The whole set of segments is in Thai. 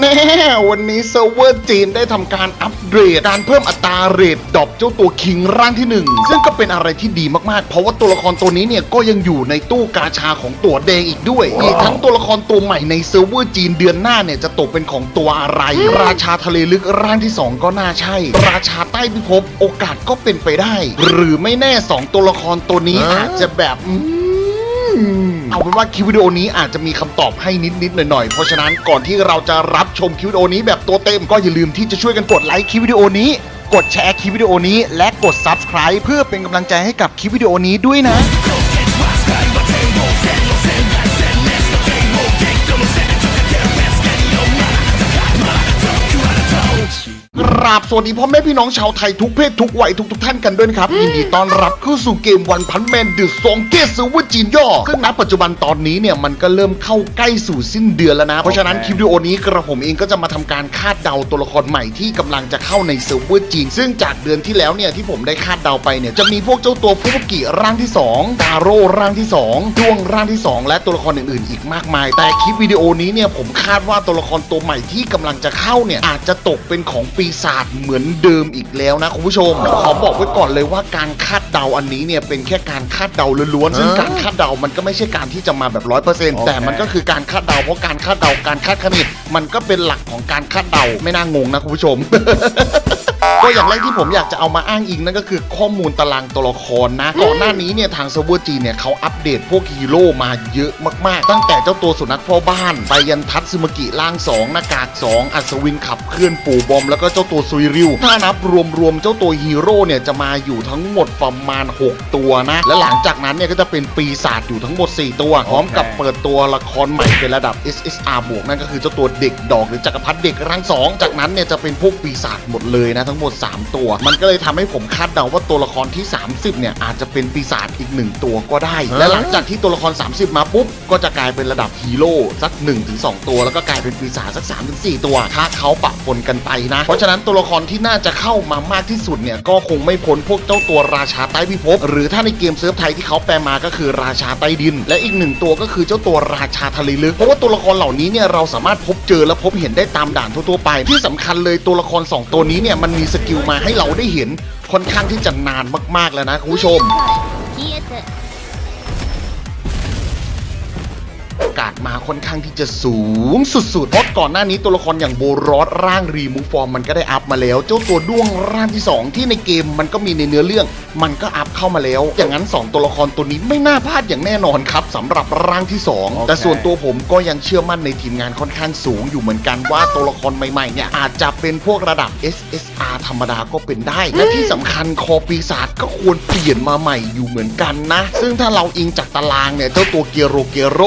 แน่ วันนี้เซิร์ฟเวอร์จีนได้ทำการอัปเดตการเพิ่มอัตราเรทดอปเจ้าตัวคิงร่างที่หนึ่งซึ่งก็เป็นอะไรที่ดีมากๆ เพราะว่าตัวละครตัวนี้เนี่ยก็ยังอยู่ในตู้กาชาของตัวแดงอีกด้วย อีกทั้งตัวละครตัวใหม่ในเซิร์ฟเวอร์จีนเดือนหน้าเนี่ยจะตกเป็นของตัวอะไร ราชาทะเลลึกร่างที่สองก็น่าใช่ ราชาใต้พิภพโอกาสก็เป็นไปได้ หรือไม่แน่สองตัวละครตัวนี้อาจจะแบบ เอาเป็นว่าคลิปวิดีโอนี้อาจจะมีคำตอบให้นิดๆหน่อยๆ เพราะฉะนั้นก่อนที่เราจะรับชมคลิปวิดีโอนี้แบบตัวเต็มก็อย่าลืมที่จะช่วยกันกดไลค์คลิปวิดีโอนี้ กดแชร์คลิปวิดีโอนี้ และกด Subscribe เพื่อเป็นกำลังใจให้กับคลิปวิดีโอนี้ด้วยนะ ราบสวัสดีพ่อแม่พี่น้องชาวไทยทุกเพศทุกวัยทุกทุกๆท่านกันด้วยนะครับยินดีต้อนรับเข้าสู่เกมวันพันแมนดึกสองเกสซูเวอร์จีนย่อซึ่งณปัจจุบันตอนนี้เนี่ยมันก็เริ่มเข้าใกล้สู่สิ้นเดือนแล้วนะ เพราะฉะนั้นคลิปวิดีโอนี้กระผมเองก็จะมาทำการคาดเดาตัวละครใหม่ที่กำลังจะเข้าในเซิร์ฟเวอร์จีน ซึ่งจากเดือนที่แล้วเนี่ยที่ผมได้คาดเดาไปเนี่ยจะมีพวกเจ้าตัวฟุกุกิร่างที่2ดาโร่ร่างที่2ดวงร่างที่ 2 และตัวละครอื่น ๆ อีกมากมาย แต่คลิปวิดีโอนี้เนี่ยผมคาดว่าตัวละครตัวใหม่ที่กำลังจะเข้าเนี่ยอาจจะตกเป็นของปีศาจเหมือนเดิมอีกแล้วนะคุณผู้ชมขอบอกไว้ก่อนเลยว่าการคาดเดาอันนี้เนี่ยเป็นแค่การคาดเดาล้วนๆซึ่งการคาดเดามันก็ไม่ใช่การที่จะมาแบบร้อยเปอร์เซ็นต์แต่มันก็คือการคาดเดาเพราะการคาดเดาการคาดคะเนมันก็เป็นหลักของการคาดเดาไม่น่างงนะคุณผู้ชม ก็อย่างแรกที่ผมอยากจะเอามาอ้างอิงนั่นก็คือข้อมูลตารางตัวละครนะ ก่อนหน้านี้เนี่ยทางเซิร์ฟเวอร์จีนเนี่ยเขาอัปเดตพวกฮีโร่มาเยอะมากๆ ตั้งแต่เจ้าตัวสุนัขพ่อบ้าน ไปยันทัตซึมากิล่าง 2 หน้ากาก 2 อัศวินขับเคลื่อนปู่บอม แล้วก็เจ้าตัวซุยริว ถ้านับรวมๆ เจ้าตัวฮีโร่เนี่ยจะมาอยู่ทั้งหมดประมาณ 6 ตัวนะ และหลังจากนั้นเนี่ยก็จะเป็นปีศาจอยู่ทั้งหมด 4 ตัว พร้อมกับเปิดตัวละครใหม่เป็นระดับ SSR บวกนั่นก็คือเจ้าตัวเด็กดอกหรือจักรพรรดิเด็กร่างสองจากนั้นเนี่ยจะเป็นพวกปีศาจหมดเลยนะทั้งหมด 3 ตัว มันก็เลยทำให้ผมคาดเดาว่าตัวละครที่ 30 เนี่ย อาจจะเป็นปีศาจอีก 1 ตัวก็ได้ และหลังจากที่ตัวละคร 30 มาปุ๊บ ก็จะกลายเป็นระดับฮีโร่สัก 1-2 ตัว แล้วก็กลายเป็นปีศาจสัก 3-4 ตัว ถ้าเขาปะปนกันไปนะ เพราะฉะนั้นตัวละครที่น่าจะเข้ามามากที่สุดเนี่ยก็คงไม่พ้นพวกเจ้าตัวราชาใต้พิภพหรือถ้าในเกมเซิร์ฟไทยที่เขาแปลมาก็คือราชาใต้ดิน และอีกหนึ่งตัวก็คือเจ้าตัวราชาทะเลลึกเพราะว่าตัวละครเหล่านี้เนี่ยเราสามารถพบเจอและพบเห็นได้ตามด่านทั่วๆไป ที่สำคัญเลยตัวละครสองตัวนี้เนี่ยมันมีสกิลมาให้เราได้เห็นค่อนข้างที่จะนานมากๆแล้วนะคุณผู้ชม กาสมาค่อนข้างที่จะสูงสุดๆเพราะก่อนหน้านี้ตัวละครอย่างโบรอสร่างรีมูฟอร์มมันก็ได้อัพมาแล้ว เจ้าตัวด้วงร่างที่ 2 ที่ในเกมมันก็มีในเนื้อเรื่อง มันก็อัพเข้ามาแล้ว อย่างนั้น 2 ตัวละครตัวนี้ไม่น่าพลาดอย่างแน่นอนครับสำหรับร่างที่ 2 แต่ส่วนตัวผมก็ยังเชื่อมั่นในทีมงานค่อนข้างสูงอยู่เหมือนกันว่าตัวละครใหม่ๆเนี่ยอาจจะเป็นพวกระดับ SSR ธรรมดาก็เป็นได้ และที่สำคัญคอปีศาจก็ควรเปลี่ยนมาใหม่อยู่เหมือนกันนะ ซึ่งถ้าเราอิงจากตารางเนี่ยเจ้าตัวเกียโรเกโร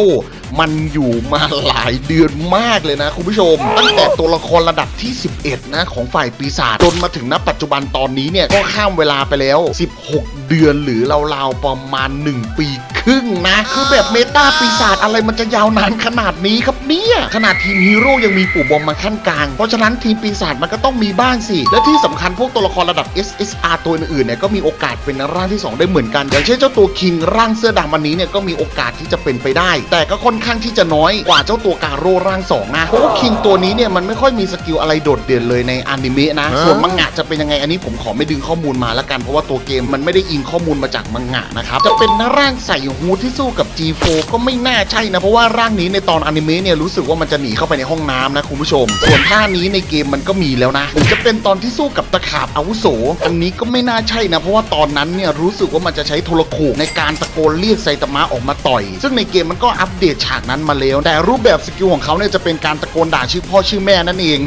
มันอยู่มาหลายเดือนมากเลยนะคุณผู้ชม ตั้งแต่ตัวละครระดับที่ 11 นะของฝ่ายปีศาจจนมาถึงณปัจจุบันตอนนี้เนี่ยก็ข้ามเวลาไปแล้ว 16 เดือนหรือราวๆประมาณ 1 ปีครึ่งนะ คือแบบเมตาปีศาจอะไรมันจะยาวนานขนาดนี้ครับเนี่ยขนาดทีมฮีโร่ยังมีปู่บอมมาขั้นกลาง เพราะฉะนั้นทีมปีศาจมันก็ต้องมีบ้างสิ และที่สำคัญพวกตัวละครระดับ SSR ตัวอื่นๆเนี่ยก็มีโอกาสเป็นร่างที่ 2 ได้เหมือนกัน อย่างเช่นเจ้าตัวคิงร่างเสื้อดำอันนี้เนี่ยก็มีโอกาสที่จะเป็นไปได้ แต่ก็ค่อนข้างที่จะน้อยกว่าเจ้าตัวการโร่ร่างสองนะเพราะว่าคิงตัวนี้เนี่ยมันไม่ค่อยมีสกิลอะไรโดดเด่นเลยในอนิเมะนะส่วนมังงะจะเป็นยังไงอันนี้ผมขอไม่ดึงข้อมูลมาแล้วกันเพราะว่าตัวเกมมันไม่ได้อิงข้อมูลมาจากมังงะนะครับจะเป็นร่างใส่ฮูดที่สู้กับ G4 ก็ไม่น่าใช่นะเพราะว่าร่างนี้ในตอนอนิเมะเนี่ยรู้สึกว่ามันจะหนีเข้าไปในห้องน้ำนะคุณผู้ชม ส่วนท่านี้ในเกมมันก็มีแล้วนะหรือจะเป็นตอนที่สู้กับตะขาบอาวุโส อันนี้ก็ไม่น่าใช่นะเพราะว่าตอนนั้นเนี่ยรู้สึกว่ามันจะใช้โทรโขงในการตะโกนเรียกไซตามะออกมาต่อย ซึ่งในเกมมันก็อัปเดตฉากนั้นมาแล้วแต่รูปแบบสกิลของเขาเนี่ยจะเป็นการตะโกนด่าชื่อพ่อชื่อแม่นั่นเอง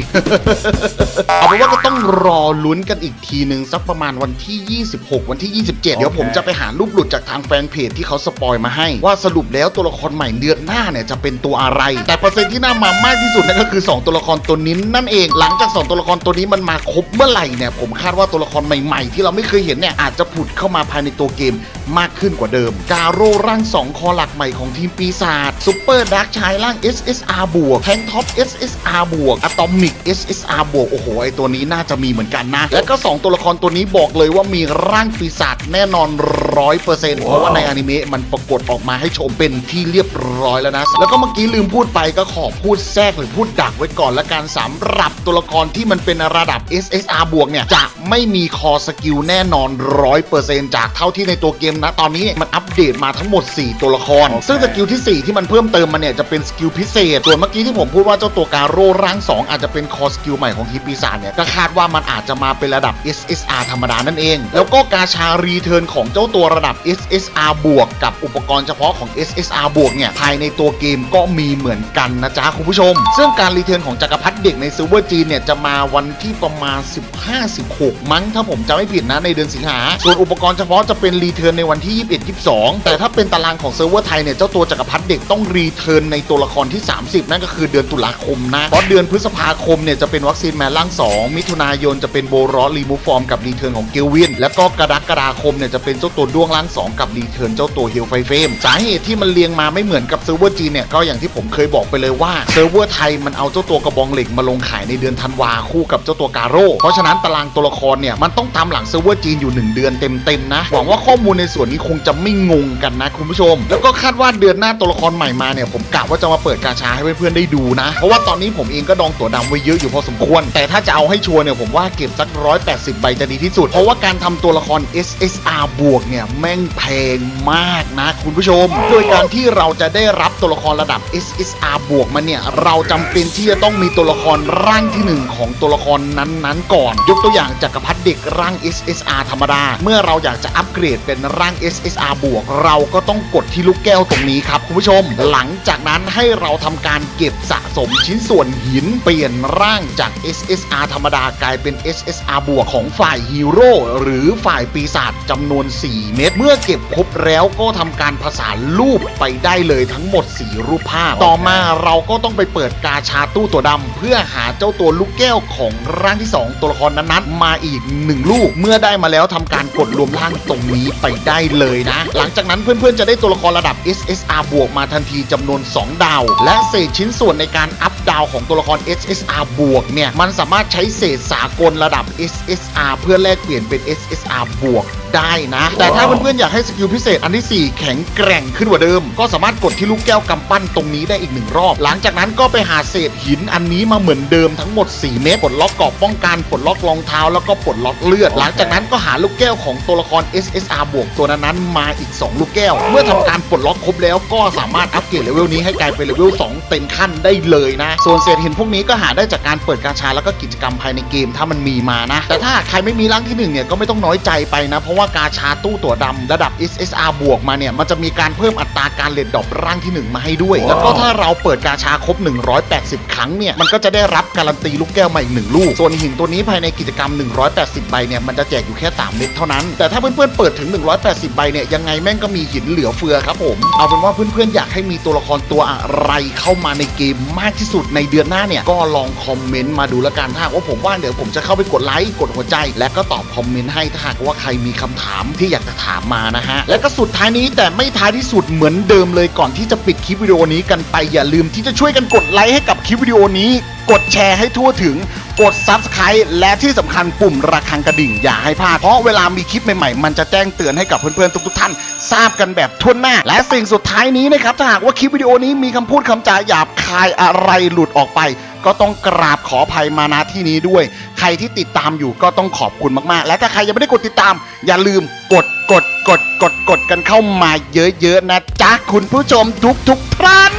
เอาเป็นว่าก็ต้องรอลุ้นกันอีกทีหนึ่งสักประมาณวันที่ 26 วันที่ 27 เดี๋ยวผมจะไปหารูปหลุดจากทางแฟนเพจที่เขาสปอยมาให้ ว่าสรุปแล้วตัวละครใหม่เดือนหน้าเนี่ยจะเป็นตัวอะไร แต่เปอร์เซ็นต์ที่น่ามามากที่สุดนั่นก็คือ 2 ตัวละครตัวนี้นั่นเอง หลังจาก 2 ตัวละครตัวนี้มันมาครบเมื่อไหร่เนี่ยผมคาดว่าตัวละครใหม่ๆ ที่เราไม่เคยเห็นเนี่ยอาจจะผุดเข้ามาภายในตัวเกมมากขึ้นกว่าเดิม กาโร่ร่าง2คอหลักใหม่ของทีมปีศาจซุปเปอร์ดักชายล่าง SSR บวกแทงท็อป SSR บวกอะตอมิก SSR บวกโอ้โหไอตัวนี้น่าจะมีเหมือนกันนะ และก็ 2 ตัวละครตัวนี้บอกเลยว่ามีร่างปีศาจแน่นอนร้อยเปอร์เซ็นต์เพราะว่าในอนิเมะมันปรากฏออกมาให้ชมเป็นที่เรียบร้อยแล้วนะ แล้วก็เมื่อกี้ลืมพูดไปก็ขอพูดแทรกหรือพูดดักไว้ก่อนละกันสำหรับตัวละครที่มันเป็นระดับ SSR บวกเนี่ยจะไม่มีคอสกิลแน่นอนร้อยเปอร์เซ็นต์จากเท่าที่ในตัวเกมนะตอนนี้มันอัปเดตมาทั้งหมด 4 ตัวละคร ซึ่งสกิลทีสี่4 ที่มันเพิ่มเติมมาเนี่ยจะเป็นสกิลพิเศษ ส่วนเมื่อกี้ที่ผมพูดว่าเจ้าตัวการโร่ร่าง 2 อาจจะเป็นคอสกิลใหม่ของทีมปีศาจเนี่ยก็คาดว่ามันอาจจะมาเป็นระดับ SSR ธรรมดานั่นเอง แล้วก็กาชารีเทิร์นของเจ้าตัวระดับ SSR บวกกับอุปกรณ์เฉพาะของ SSR บวกเนี่ยภายในตัวเกมก็มีเหมือนกันนะจ๊ะคุณผู้ชม ซึ่งการรีเทิร์นของจักรพรรดิเด็กในซิลเวอร์จีนเนี่ยจะมาวันที่ประมาณ 15-16 มั้งถ้าผมจำไม่ผิดนะในเดือนสิงหา ส่วนอุปกรณ์เฉพาะจะเป็นรีเทิร์นในวันที่ 21-22 แต่ถ้าเป็นตารางของเซิร์ฟเวอร์ไทยเนี่ยเจ้าตัวจักรพรรดิเด็กต้องรีเทิร์นในตัวละครที่ 30 นั่นก็คือเดือนตุลาคมนะ เพราะเดือนพฤษภาคมเนี่ยจะเป็นวัคซีนแมนล่าง 2 มิถุนายนจะเป็นโบรอสรีมูฟอร์มกับรีเทิร์นของเกลวิน แล้วก็กรกฎาคมเนี่ยจะเป็นเจ้าตัวด้วงล่าง 2 กับรีเทิร์นเจ้าตัวเฮลไฟเฟมสาเหตุที่มันเรียงมาไม่เหมือนกับเซิร์ฟเวอร์จีนเนี่ยก็อย่างที่ผมเคยบอกไปเลยว่าเซิร์ฟเวอร์ไทยมันเอาเจ้าตัวกระบองเหล็กมาลงขายในเดือนธันวาคู่กับเจ้าตัวการโร่เพราะฉะนั้นตารางตัวละครเนี่ยมันต้องตามหลังเซิร์ฟเวอร์จีนอยู่ 1 เดือนเต็มๆนะหวังว่าข้อมูลในส่วนนี้คงจะไม่งงกันนะคุณผู้ชม แล้วก็คาดว่าเดือนหน้าตัวละครใหม่มาเนี่ยผมกะว่าจะมาเปิดกาชาให้เพื่อนๆได้ดูนะ เพราะว่าตอนนี้ผมเองก็ดองตั๋วดำไว้เยอะอยู่พอสมควร แต่ถ้าจะเอาให้ชัวร์เนี่ยผมว่าเก็บสัก 180 ใบจะดีที่สุด เพราะว่าการทำตัวละคร SSR บวกเนี่ยแม่งแพงมากนะคุณผู้ชม โดยการที่เราจะได้รับตัวละครระดับ SSR บวกมาเนี่ยเราจำเป็นที่จะต้องมีตัวละครร่างที่หนึ่งของตัวละครนั้นๆ ก่อน ยกตัวอย่างจักรพรรดิเด็กร่าง SSR ธรรมดา เมื่อเราอยากจะอัปเกรดเป็นร่าง SSR บวกเราก็ต้องกดที่ลูกแก้วตรงนี้ครับคุณผู้ชมหลังจากนั้นให้เราทำการเก็บสะสมชิ้นส่วนหินเปลี่ยนร่างจาก SSR ธรรมดากลายเป็น SSR บวกของฝ่ายฮีโร่หรือฝ่ายปีศาจจำนวน 4 เม็ดเมื่อเก็บครบแล้วก็ทำการผสานรูปไปได้เลยทั้งหมด 4 รูปภาพ ต่อมาเราก็ต้องไปเปิดกาชาตู้ตัวดำเพื่อหาเจ้าตัวลูกแก้วของร่างที่ 2 ตัวละครนั้นๆ มาอีก 1 ลูก เมื่อได้มาแล้วทำการกดรวมร่างตรงนี้ไปได้เลยนะ หลังจากนั้นเพื่อนๆจะได้ตัวละครระดับ SSR บวกมาทันทีจำนวน 2 ดาว และเศษชิ้นส่วนในการอัพดาวของตัวละคร SSR บวกเนี่ย มันสามารถใช้เศษสากลระดับ SSR เพื่อแลกเปลี่ยนเป็น SSR บวกได้นะ แต่ถ้าเพื่อนๆอยากให้สกิลพิเศษอันที่ 4 แข็งแกร่งขึ้นกว่าเดิม ก็สามารถกดที่ลูกแก้วกำปั้นตรงนี้ได้อีกหนึ่งรอบ หลังจากนั้นก็ไปหาเศษหินอันนี้มาเหมือนเดิมทั้งหมด 4 เม็ดปลดล็อกเกราะป้องกันปลดล็อกรองเท้าแล้วก็ปลดล็อกเลือด หลังจากนั้นก็หาลูกแก้วของตัวละคร SSR บวกตัวนั้นๆมาอีก 2 ลูกแก้ว เมื่อทำการปลดล็อกครบแล้วก็สามารถอัปเกรดเลเวลนี้ให้กลายเป็นเลเวล2เต็มขั้นได้เลยนะ ส่วนเศษหินพวกนี้ก็หาได้จากการเปิดกาชาแล้วก็กิจกรรมภายในเกมถ้ามันมีมานะ แต่ถ้าใครไม่มีร่างที่หนึ่งเนี่ยก็ไม่ต้องน้อยใจไปนะเพราะว่ากาชาตู้ตั๋วดำระดับ SSR บวกมาเนี่ย มันจะมีการเพิ่มอัตราการเลดดรอปร่างที่หนึ่งมาให้ด้วย แล้วก็ถ้าเราเปิดกาชาครบ 180 ครั้งเนี่ย มันก็จะได้รับการันตีลูกแก้วมาอีกหนึ่งลูก ส่วนหินตัวนี้ภายในกิจกรรม 180 ใบเนี่ย มันจะแจกอยู่แค่ 3 เม็ดเท่านั้น แต่ถ้าเพื่อนๆเปิดถึง 180 ใบเนี่ย ยังไงแม่งก็มีหินเหลือเฟือครับผม เอาเป็นว่าเพื่อนๆอยากให้มีตัวละครตัวอะไรเข้ามาในเกมมากที่สุดในเดือนหน้าเนี่ย ก็ลองคอมเมนต์มาดูแล้วกันถ้าหากว่าผมว่างเดี๋ยวผมจะเข้าไปกดไลค์กดหัวใจ และก็ตอบคอมเมนต์ให้ถ้าหากว่าใครมีคำถามที่อยากจะถามมานะฮะ และก็สุดท้ายนี้แต่ไม่ท้ายที่สุดเหมือนเดิมเลยก่อนที่จะปิดคลิปวิดีโอนี้กันไปอย่าลืมที่จะช่วยกันกดไลค์ให้กับคลิปวิดีโอนี้ กดแชร์ให้ทั่วถึงกด Subscribe และที่สำคัญปุ่มระฆังกระดิ่งอย่าให้พลาด เพราะเวลามีคลิปใหม่ๆ มันจะแจ้งเตือนให้กับเพื่อนๆ ทุกๆท่าน ทราบกันแบบทั่วหน้า และสิ่งสุดท้ายนี้นะครับ ถ้าหากว่าคลิปวิดีโอนี้มีคำพูดคำจาหยาบคายอะไรหลุดออกไป ก็ต้องกราบขออภัยมาณที่นี้ด้วย รที่ติดตามอยู่ก็ต้องขอบคุณมากๆ และถ้าใครยังไม่ได้กดติดตาม อย่าลืมกดกดกดกดกดกันเข้ามาเยอะๆนะจ๊ะคุณผู้ชมทุกๆท่าน